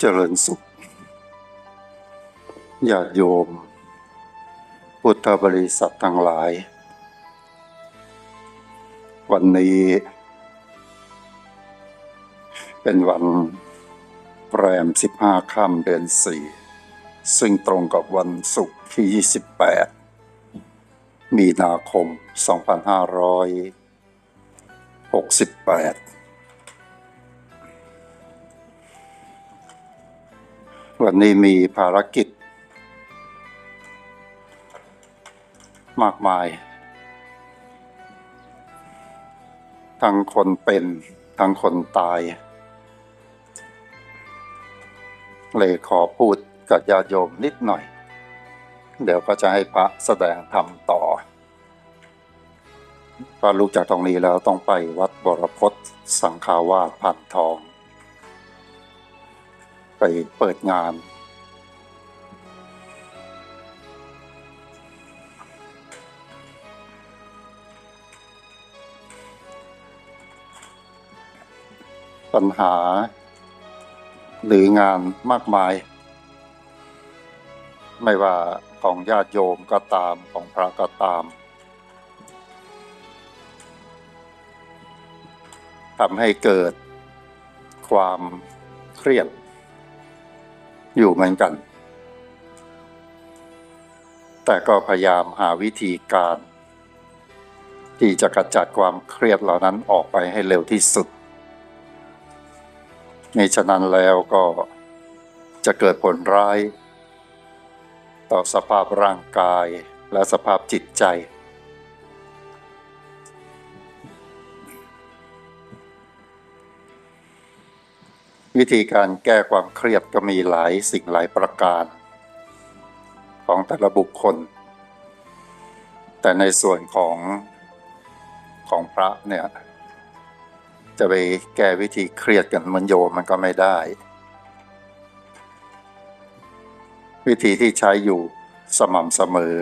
เจริญสุขญาติโยม พุทธบริษัททั้งหลาย วันนี้ เป็นวันแรมสิบห้าค่ำเดือนสี่ซึ่งตรงกับวันศุกร์ที่ 28 มีนาคม 2568 วันนี้มีภารกิจ มากมาย ทั้งคนเป็น ทั้งคนตาย เลยขอพูดกับญาติโยมนิดหน่อย เดี๋ยวก็จะให้พระแสดงธรรมต่อพอลุกจากตรงนี้แล้วต้องไปวัดบรพตสังฆาวาสพันทอง ไปเปิดงาน ปัญหา หรืองานมากมาย ไม่ว่าของญาติโยมก็ตามของพระก็ตามทำให้เกิดความเครียด อยู่เหมือนกัน แต่ก็พยายามหาวิธีการ ที่จะกระจัดความเครียดเหล่านั้นออกไปให้เร็วที่สุดในฉะนั้นแล้วก็จะเกิดผลร้าย ต่อสภาพร่างกายและสภาพจิตใจ วิธีการแก้ความเครียดก็มีหลายสิ่งหลายประการ ของแต่ละบุคคล แต่ในส่วนของของพระเนี่ยจะไปแก้วิธีเครียดกันเหมือนโยมมันก็ไม่ได้ วิธีที่ใช้อยู่สม่ำเสมอ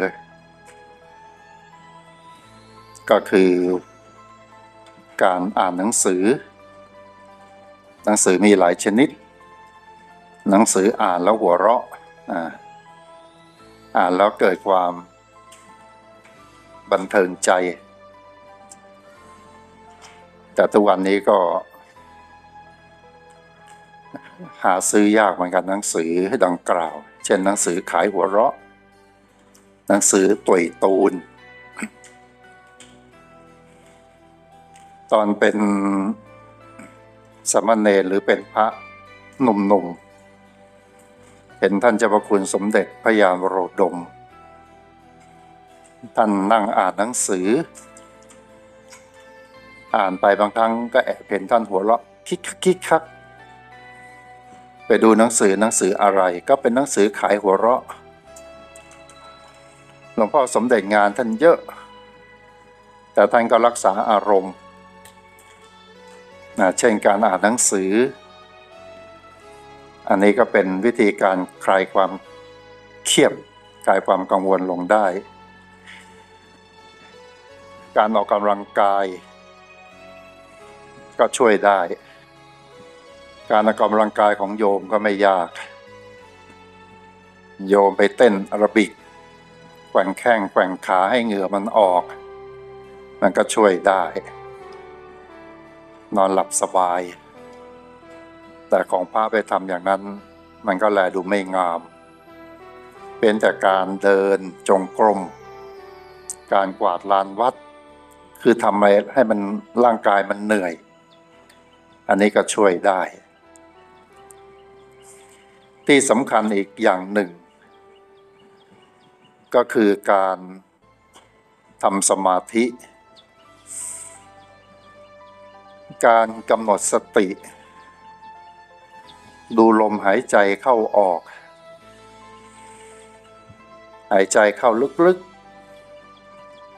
ก็คือการอ่านหนังสือ หนังสือมีหลายชนิด หนังสืออ่านแล้วหัวเราะอ่านแล้วเกิดความบันเทิงใจ แต่ทุกวันนี้ก็ หาซื้อยากเหมือนกันหนังสือดังกล่าว เช่นหนังสือขายหัวเราะ หนังสือตุยตูน ตอนเป็น สามเณรหรือเป็นพระหนุ่มๆ เห็นท่านเจ้าพระคุณสมเด็จพระยานวโรดม ท่านนั่งอ่านหนังสือ อ่านไปบางครั้งก็แอบเห็นท่านหัวเราะคิกคิกคักไปดูหนังสือหนังสืออะไรก็เป็นหนังสือขายหัวเราะหลวงพ่อสมเด็จงานท่านเยอะ แต่ท่านก็รักษาอารมณ์ นะเช่นการอ่านหนังสือ อันนี้ก็เป็นวิธีการคลายความเครียดคลายความกังวลลงได้ การออกกำลังกาย ก็ช่วยได้ การออกกำลังกายของโยมก็ไม่ยาก โยมไปเต้นอารบิกแกว่งแข้งแกว่งขาให้เหงื่อมันออก มันก็ช่วยได้ นอนหลับสบาย แต่ของพระไปทำอย่างนั้น มันก็แลดูไม่งาม เป็นแต่การเดินจงกรม การกวาดลานวัด คือทำให้มันร่างกายมันเหนื่อย อันนี้ก็ช่วยได้ ที่สำคัญอีกอย่างหนึ่ง ก็คือการทำสมาธิ การกำหนดสติ ดูลมหายใจเข้าออก หายใจเข้าลึก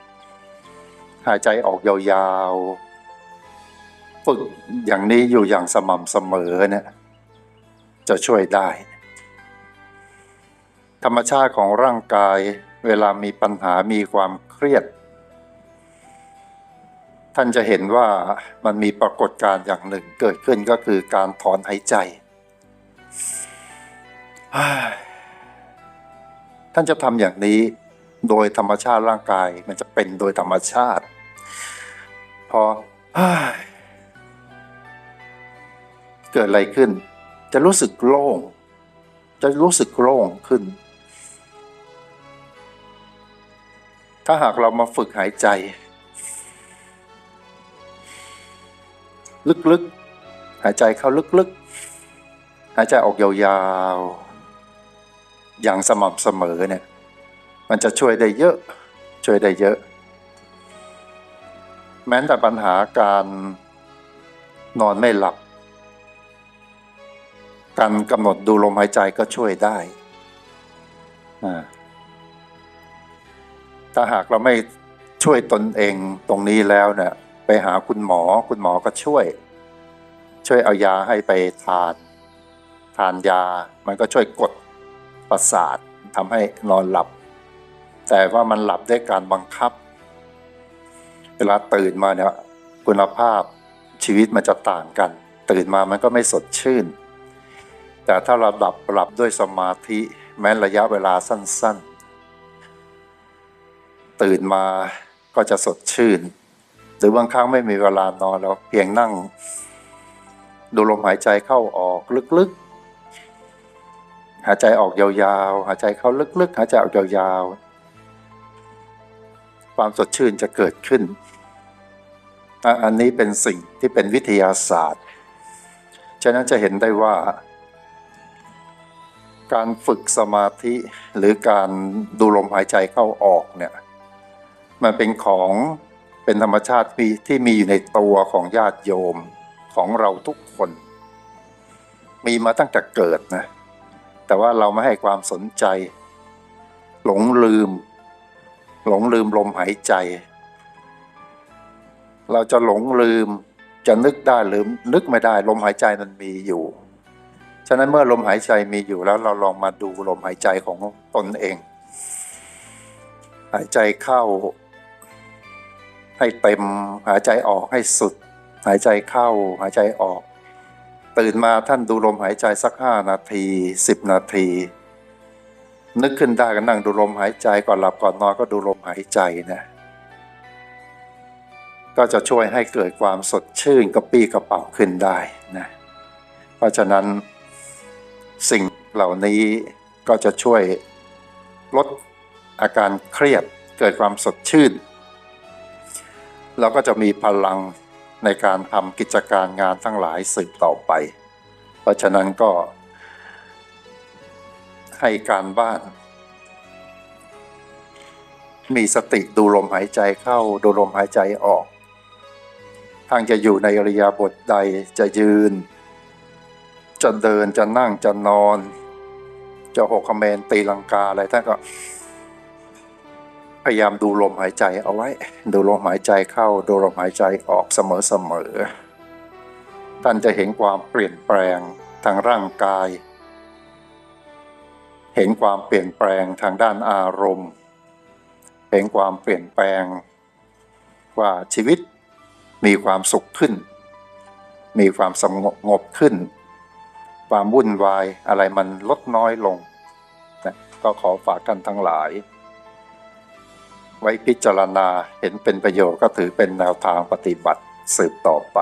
ๆ หายใจออกยาวๆ ฝึกอย่างนี้อยู่อย่างสม่ำเสมอเนี่ยจะช่วยได้ ธรรมชาติของร่างกายเวลามีปัญหามีความเครียด ท่านจะเห็นว่ามันมีปรากฏการณ์อย่างหนึ่งเกิดขึ้นก็คือการถอนหายใจ ท่านจะทำอย่างนี้โดยธรรมชาติร่างกายมันจะเป็นโดยธรรมชาติ พอเกิดอะไรขึ้น จะรู้สึกโล่ง จะรู้สึกโล่งขึ้น ถ้าหากเรามาฝึกหายใจ ลึกๆ หายใจเข้าลึกๆ หายใจออกยาวๆ อย่างสม่ำเสมอเนี่ย มันจะช่วยได้เยอะ ช่วยได้เยอะ แม้แต่ปัญหาการนอนไม่หลับ การกำหนดดูลมหายใจก็ช่วยได้อ่าถ้าหากเราไม่ช่วยตนเองตรงนี้แล้วเนี่ย ไปหาคุณหมอ คุณหมอก็ช่วย ช่วยเอายาให้ไปทาน ทานยา มันก็ช่วยกดประสาททำให้นอนหลับ แต่ว่ามันหลับด้วยการบังคับ เวลาตื่นมาเนี่ยคุณภาพชีวิตมันจะต่างกัน ตื่นมามันก็ไม่สดชื่น แต่ถ้าเราดับหลับด้วยสมาธิแม้ระยะเวลาสั้น ๆ ตื่นมาก็จะสดชื่น รือบางครั้งไม่มีเวลานอนแล้วเพียงนั่ง ดูลมหายใจเข้าออกลึกๆ หายใจออกยาวๆ หายใจเข้าลึกๆ หายใจออกยาวๆ ความสดชื่นจะเกิดขึ้น อันนี้เป็นสิ่งที่เป็นวิทยาศาสตร์ ฉะนั้นจะเห็นได้ว่าการฝึกสมาธิหรือการดูลมหายใจเข้าออกเนี่ย มันเป็นของ เป็นธรรมชาติที่ที่มีอยู่ในตัวของญาติโยมของเราทุกคน มีมาตั้งแต่เกิดนะ แต่ว่าเราไม่ให้ความสนใจ หลงลืม หลงลืมลมหายใจ เราจะหลงลืมจะนึกได้หรือนึกไม่ได้ลมหายใจมันมีอยู่ ฉะนั้นเมื่อลมหายใจมีอยู่แล้วเราลองมาดูลมหายใจของตนเอง หายใจเข้า ให้เต็ม หายใจออกให้สุด หายใจเข้า หายใจออก ตื่นมาท่านดูลมหายใจสักห้านาทีสิบนาที นึกขึ้นได้ก็นั่งดูลมหายใจก่อนหลับก่อนนอนก็ดูลมหายใจนะ ก็จะช่วยให้เกิดความสดชื่นกระปี้กระเป๋าขึ้นได้นะเพราะฉะนั้นสิ่งเหล่านี้ก็จะช่วยลดอาการเครียดเกิดความสดชื่น เราก็จะมีพลังในการทำกิจการงานทั้งหลายสืบต่อไป เพราะฉะนั้นก็ ให้การบ้าน มีสติดูลมหายใจเข้าดูลมหายใจออก ทางจะอยู่ในอริยาบทใดจะยืน จะเดินจะนั่งจะนอน จะหกคเมนตีลังกาอะไรท่านก็ พยายามดูลมหายใจเอาไว้ ดูลมหายใจเข้า ดูลมหายใจออกเสมอๆ ท่านจะเห็นความเปลี่ยนแปลงทางร่างกาย เห็นความเปลี่ยนแปลงทางด้านอารมณ์ เห็นความเปลี่ยนแปลง ว่าชีวิตมีความสุขขึ้น มีความสงบขึ้น ความวุ่นวายอะไรมันลดน้อยลงนะก็ขอฝากกันทั้งหลาย ไว้พิจารณาเห็นเป็นประโยชน์ก็ถือเป็นแนวทางปฏิบัติสืบต่อไป